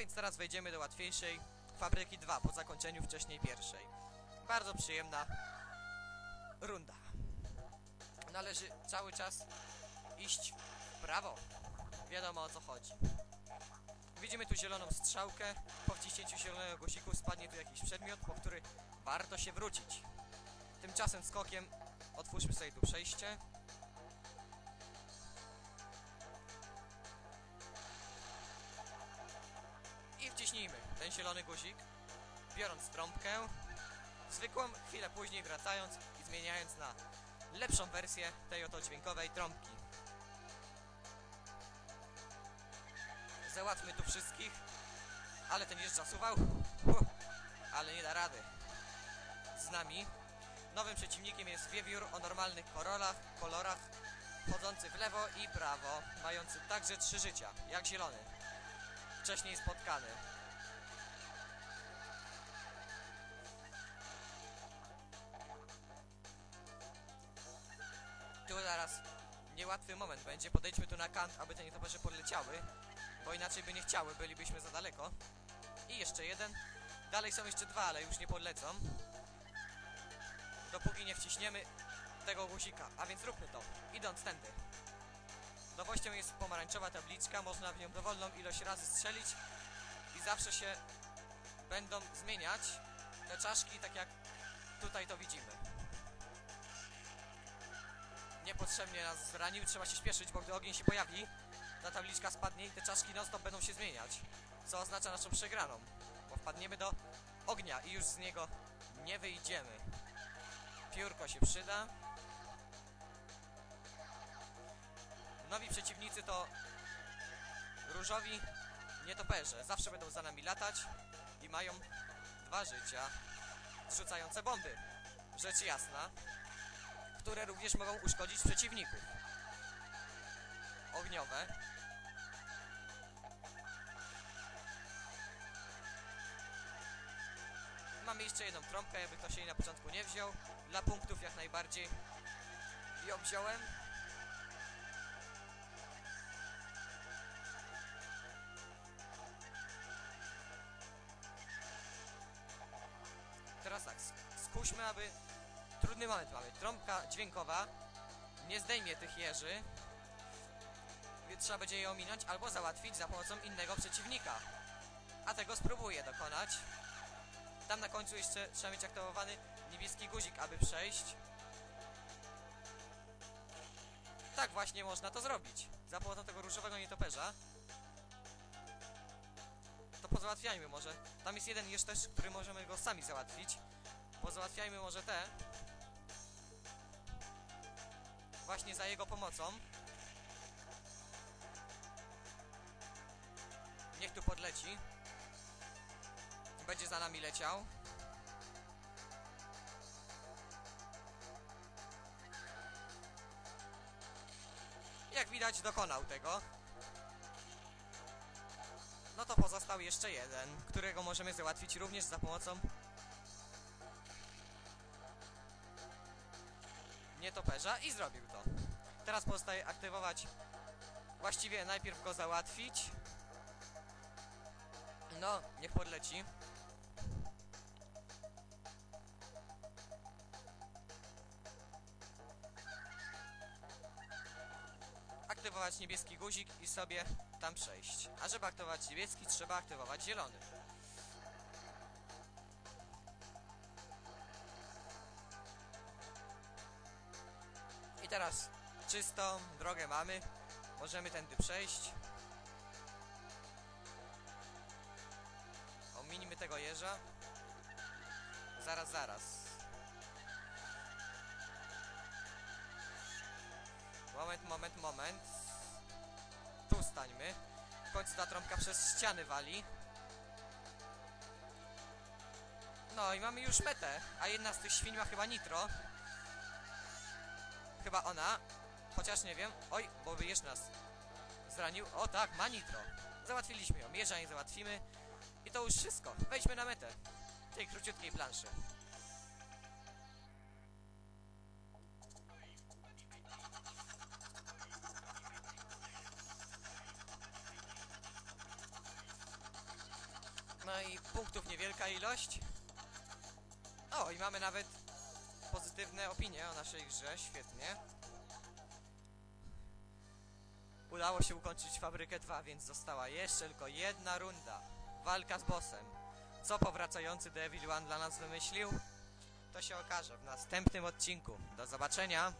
więc teraz wejdziemy do łatwiejszej fabryki 2 po zakończeniu wcześniej pierwszej. Bardzo przyjemna runda. Należy cały czas iść w prawo. Wiadomo o co chodzi. Widzimy tu zieloną strzałkę. Po wciśnięciu zielonego guziku spadnie tu jakiś przedmiot, po który warto się wrócić. Tymczasem skokiem otwórzmy sobie tu przejście. I wciśnijmy ten zielony guzik, biorąc trąbkę, zwykłą, chwilę później wracając i zmieniając na lepszą wersję tej oto dźwiękowej trąbki. Załatwmy tu wszystkich, ale ten jest zasuwał, Huh, ale nie da rady. Z nami nowym przeciwnikiem jest wiewiór o normalnych kolorach, kolorach, chodzący w lewo i prawo, mający także trzy życia, jak zielony wcześniej spotkany. Niełatwy moment będzie. Podejdźmy tu na kant, aby te nietoperze podleciały, bo inaczej by nie chciały, bylibyśmy za daleko. I jeszcze jeden. Dalej są jeszcze dwa, ale już nie podlecą. Dopóki nie wciśniemy tego guzika, a więc róbmy to, idąc tędy. Nowością jest pomarańczowa tabliczka, można w nią dowolną ilość razy strzelić i zawsze się będą zmieniać te czaszki, tak jak tutaj to widzimy. Niepotrzebnie nas zranił, trzeba się śpieszyć, bo gdy ogień się pojawi, ta tabliczka spadnie i te czaszki non stop będą się zmieniać, co oznacza naszą przegraną, bo wpadniemy do ognia i już z niego nie wyjdziemy. Piórko się przyda. Nowi przeciwnicy to różowi nietoperze. Zawsze będą za nami latać i mają dwa życia. Zrzucające bomby. Rzecz jasna. Które również mogą uszkodzić przeciwników. Ogniowe. Mamy jeszcze jedną trąbkę, jakby ktoś jej na początku nie wziął. Dla punktów jak najbardziej ją wziąłem. Teraz tak, sk- skuśmy, aby... Trudny moment mamy. Trąbka dźwiękowa nie zdejmie tych jeży, trzeba będzie je ominąć albo załatwić za pomocą innego przeciwnika. A tego spróbuję dokonać. Tam na końcu jeszcze trzeba mieć aktywowany niebieski guzik, aby przejść. Tak właśnie można to zrobić. Za pomocą tego różowego nietoperza. To pozałatwiajmy może. Tam jest jeden jeszcze który możemy go sami załatwić. Pozałatwiajmy może te. Właśnie za jego pomocą. Niech tu podleci. Będzie za nami leciał. Jak widać dokonał tego. No to pozostał jeszcze jeden, którego możemy załatwić również za pomocą nietoperza i zrobił to. Teraz pozostaje aktywować, właściwie najpierw go załatwić. No, niech podleci. Aktywować niebieski guzik i sobie tam przejść. A żeby aktywować niebieski, trzeba aktywować zielony. Teraz czystą drogę mamy. Możemy tędy przejść. Ominimy tego jeża. Zaraz, zaraz. Moment, moment, moment. Tu stańmy. W końcu ta trąbka przez ściany wali. No i mamy już metę. A jedna z tych świń ma chyba nitro. Chyba ona. Chociaż nie wiem. Oj, bo by jeszcze nas zranił. O tak, ma nitro. Załatwiliśmy ją. Jeża załatwimy. I to już wszystko. Wejdźmy na metę. Tej króciutkiej planszy. No i punktów niewielka ilość. O, i mamy nawet pozytywne opinie o naszej grze, świetnie. Udało się ukończyć fabrykę 2, więc została jeszcze tylko jedna runda. Walka z bossem. Co powracający Devil One dla nas wymyślił? To się okaże w następnym odcinku. Do zobaczenia!